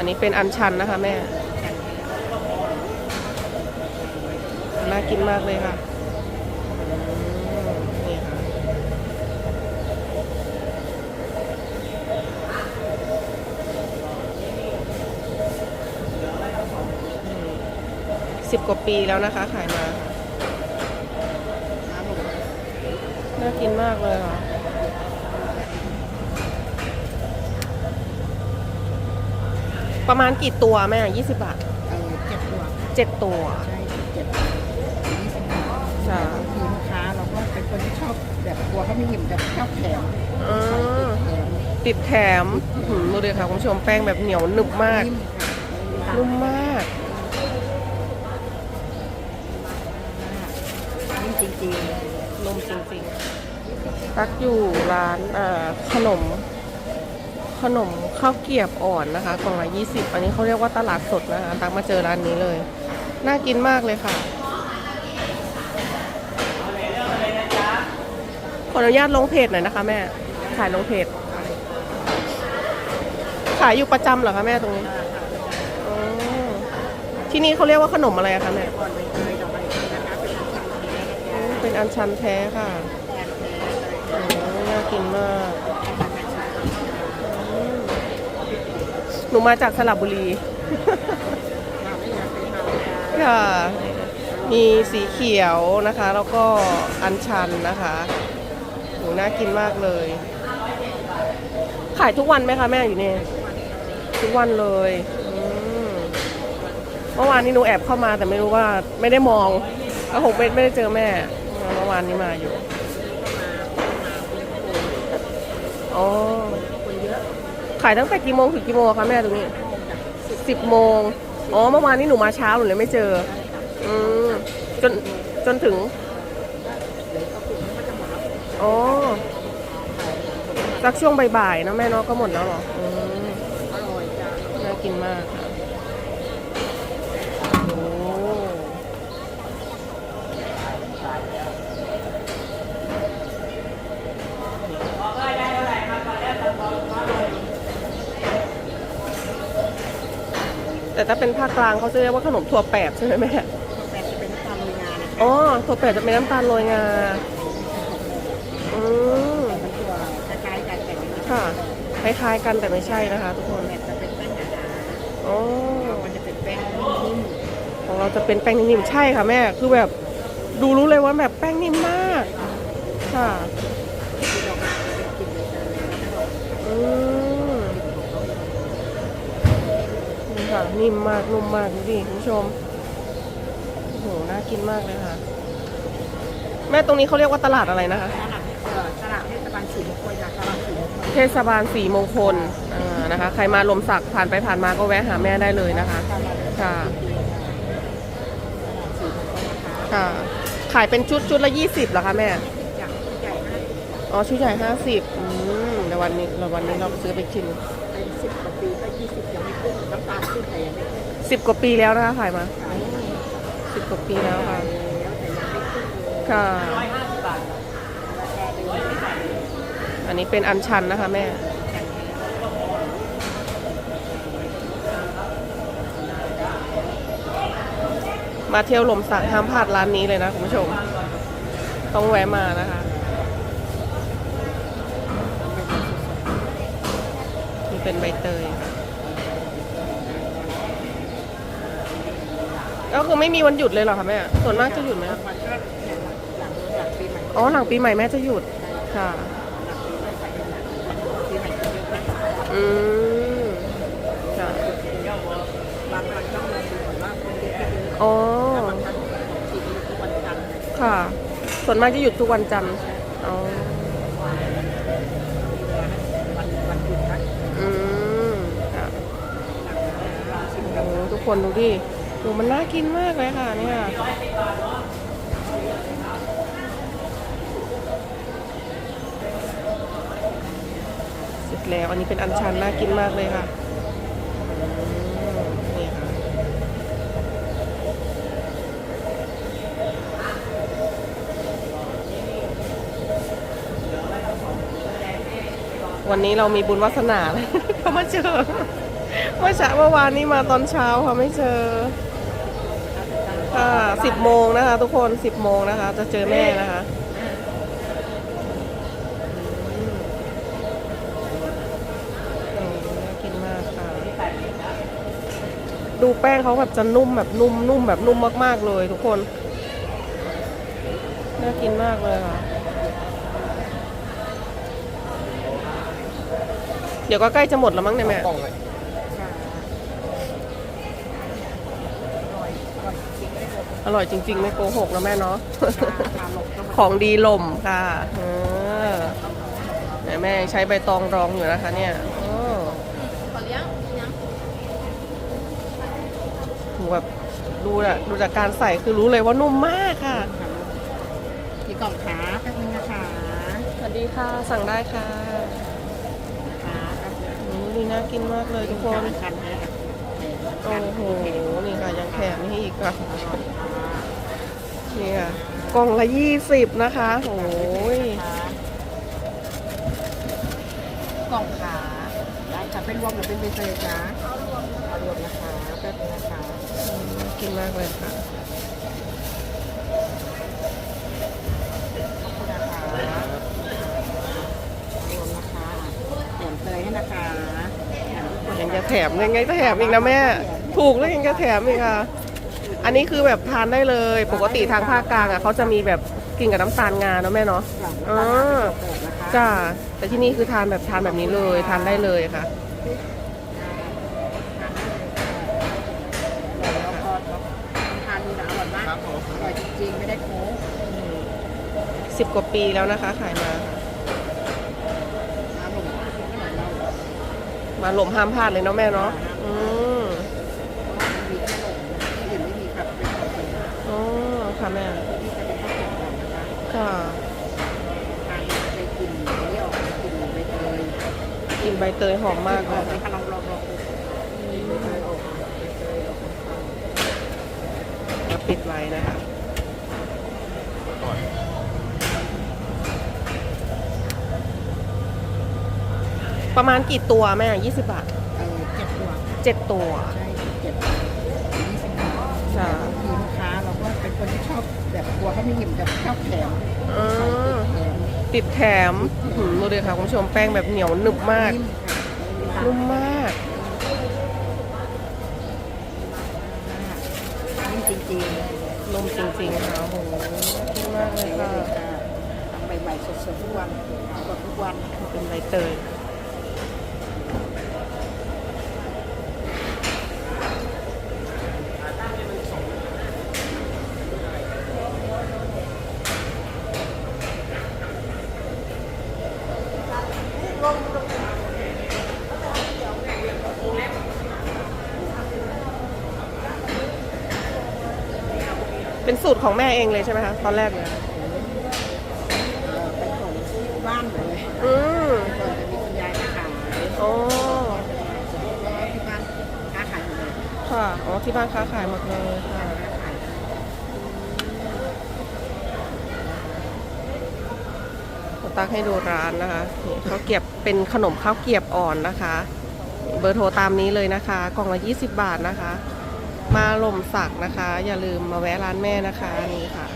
อันนี้เป็นอันชันนะคะแม่ น่ากินมากเลยค่ะนี่ค่ะ สิบกว่าปีแล้วนะคะ ขายมา น่ากินมากเลยค่ะ ประมาณกี่ตัวแม่ยี่สิบบาทเออเจ็ดตัวเจ็ดตัว ใช่เจ็ดยี่สิบบาทใช่บางทีลูกค้าเราก็เป็นคนที่ชอบแบบกลัวเขาไม่อิ่มแบบชอบแถมอืมแถมติดแถมหืมดูเลยค่ะคุณผู้ชมแป้งแบบเหนียวหนึบมาก นิ่มค่ะนุ่มมาก นิ่มจริงนุ่มจริงๆ ตักอยู่ร้านอ่าขนม ขนมข้าวเกียบอ่อนนะคะกล่องละยี่สิบอันนี้เขาเรียกว่าตลาดสดนะคะตักมาเจอร้านนี้เลย น่ากินมากเลยค่ะ ขออนุญาตลงเพจหน่อยนะคะแม่ ขายลงเพจ ขายอยู่ประจำเหรอคะแม่ตรงนี้ที่นี่เขาเรียกว่าขนมอะไรคะแม่เป็นอันชันแท้นแท้ค่ะโอ้น่ากินมากอืม หนูมาจากสระบุรีเราไม่อยากไปทำค่ะ มีสีเขียวนะคะ แล้วก็อันชันนะคะหนูน่ากินมากเลย ขายทุกวันไหมคะแม่อยู่นี่ทุกวันเลยอืมเมื่อวานนี้หนูแอบเข้ามาแต่ไม่รู้ว่าไม่ได้มองก็คงไม่ไม่ได้เจอแม่เมื่อวานนี้มาอยู่ อ๋อคนเยอะ ขายตั้งแต่กี่โมงถึงกี่โมงคะแม่ตรงนี้สิบโมงอ๋อเมื่อวานนี้หนูมาเช้าหนูเลยไม่เจอ อืมจนจนถึงอ๋อสักช่วงบ่ายๆนะแม่เนาะก็หมดแล้วหรออืมอร่อยจ้ะน่ากินมากค่ะ แต่ถ้าเป็นภาคกลางเขาจะเรียกว่าขนมถั่วแปบใช่ไหมแม่แต่จะเป็นน้ำตาลโรยงานะคะอ๋อถั่วแปบจะเป็นน้ำตาลโรยงาอืมมันตัวคล้ายๆกันแต่ไม่ใช่ค่ะคล้ายๆกันแต่ไม่ใช่นะคะ ทุกคนแบบจะเป็นแป้งหนาอ๋อๆมันจะเป็นแป้งนิ่มของเราจะเป็นแป้งนิ่มๆใช่ค่ะแม่คือแบบดูรู้เลยว่าแบบแป้งนิ่มมาก ค่ะที่เราเป็นกลิ่นใบเตยแล้วก็อืมนี่ ค่ะ นิ่มมากนุ่มมากดูดิคุณผู้ชมโอ้โหน่ากินมากเลยค่ะ แม่ตรงนี้เขาเรียกว่าตลาดอะไรนะคะ ตลาดเอ่อตลาดเทศบาลสีมงคลค่ะตลาดสีมงคลเทศบาลสีมงคลอ่านะคะ ใครมาลมสักผ่านไปผ่านมาก็แวะหาแม่ได้เลยนะคะ ตลาดค่ะ สีมงคลนะคะค่ะ ขายเป็นชุดชุดละยี่สิบเหรอคะแม่จากใหญ่มากอ๋อชุดใหญ่ห้าสิบอืมเดี๋ยววันนี้เราวันนี้เราซื้อไปชิมเป็นสิบกว่าปีก็ ยี่สิบยังไม่ขึ้นน้ำตาลขึ้นแต่ยังไม่ขึ้นสิบกว่าปีแล้วนะคะขายมาขายแล้วสิบกว่าปีแล้วค่ะแต่ยังไม่ขึ้นเลยค่ะราคาเดิมไม่ขายเลยอันนี้เป็นอันชันนะคะแม่มาเที่ยวลมสักห้ามพลาดร้านนี้เลยนะคุณผู้ชม ต้องแวะมานะคะนี่เป็นใบเตยค่ะ ก็คือไม่มีวันหยุดเลยเหรอคะแม่ ส่วนมากจะหยุดไหมมันก็เนี่ยหลังหลังปีใหม่อ๋อหลังปีใหม่แม่จะหยุด ค่ะ หลังปีใหม่ไปหลังปีใหม่เยอะนะคะอืมค่ะบางครั้งต้องมาดูก่อนว่าคนเยอะไม่เยอะอ๋อ บางครั้งทีนี้ทุกวันจันทร์ค่ะ ส่วนมากจะหยุดทุกวันจันทร์ อ๋อ วันวันหยุดนะอืมค่ะ โอ้ทุกคนดูดิ โหมันน่ากินมากเลยค่ะเนี่ยเสร็จแล้วอันนี้เป็นอันชันน่ากินมากเลยค่ะนี่ค่ะวันนี้เรามีบุญวาสนาเลยเขามาเจอเมื่อเช้าเมื่อวานนี้มาตอนเช้าค่ะไม่เจอ ค่ะสิบโมงนะคะ ทุกคนสิบโมงนะคะ จะเจอแม่นะคะอืมน่ากินมากค่ะดูแป้งเขาแบบจะนุ่มแบบนุ่มนุ่มแบบนุ่มมาก ๆ เลยทุกคน น่ากินมากเลยค่ะ เดี๋ยวก็ใกล้จะหมดแล้วมั้งเนี่ยแม่ ค่ะ อร่อยอร่อยจริงๆเลยอร่อยจริง ๆ ไม่โกหกนะแม่เนาะค่ะหลบก็ของดีหล่มค่ะเออเนี่ยแม่ยังใช้ใบตองรองอยู่นะคะเนี่ยโอ้โหแบบดูอะดูจากการใส่คือรู้เลยว่านุ่มมากค่ะกี่กล่องขาแป๊บนึงนะคะ สวัสดีค่ะ สั่งได้ค่ะขาครับอืมนี่น่ากินมากเลยทุกคนคันนะ โอ้โห นี่ค่ะ ยังแถมนี่อีกค่ะ นี่ค่ะ กล่องละยี่สิบนะคะโอ้ยกล่องขาได้ค่ะ เป็นรวมหรือเป็นใบเตยจ้ารวมนะคะแป๊บนึงนะคะกินมากเลยค่ะ ขอบคุณนะคะรวมนะคะแถมเตยให้นะคะแถมทุกคน ยังจะ แถมยังไงก็แถมอีกนะแม่ ถูกแล้วยังจะแถมอีกค่ะ อันนี้คือแบบทานได้เลย ปกติทางภาคกลางอะเขาจะมีแบบกินกับน้ำตาลงาเนาะแม่เนาะอ๋ออ่าจ้าแต่ที่นี่คือทานแบบทานแบบนี้เลยทานได้เลยค่ะแล้วก็ทานดูนะอร่อยมากอร่อยจริงๆไม่ได้โค้งสิบกว่าปีแล้วนะคะขายมา น้ำหลงกินขนมเรา มาหลมห้ามพลาดเลยเนาะแม่เนาะอืมมีแค่หลงที่อื่นไม่มีครับเป็นของคนที่อ๋อค่ะแม่ ค่ะทานไปกินเที่ยวกินใบเตยกลินใบเตยหอมมากเลยไปค่ะลองลองดูใบเตยออกใบเตยออกแล้วปิดไว้นะคะ ประมาณกี่ตัวแม่ยี่สิบบาทเออเจ็ดตัวเจ็ดตัวใช่เจ็ดยี่สิบบาทจ้ะบางทีลูกค้าเราก็เป็นคนที่ชอบแบบกลัวเขาไม่อิ่มแต่ชอบแถมอืมแถมติดแถมหืมดูเลยค่ะคุณผู้ชมแป้งแบบเหนียวหนึบมาก นิ่มค่ะนุ่มมาก นิ่มจริงๆนุ่มจริงๆค่ะโอ้โหนุ่มมากเลยค่ะทำใหม่ๆสดๆทุกวันสดทุกวัน เป็นใบเตย เป็นสูตรของแม่เองเลยใช่ไหมคะตอนแรกเลยเอ่อไปส่งที่บ้านเลยอืมก่อนจะมีคุณยายมาขายอ๋อแล้วที่บ้านค้าขายหมดเลยค่ะอ๋อที่บ้านค้าขายหมดเลยค่ะค้าขายตักให้ดูร้านนะคะนี่ข้าวเกรียบเป็นขนมข้าวเกรียบอ่อนนะคะ เบอร์โทรตามนี้เลยนะคะ กล่องละ 20 บาทนะคะ มาหล่มสักนะคะ อย่าลืมมาแวะร้านแม่นะคะนี่ค่ะ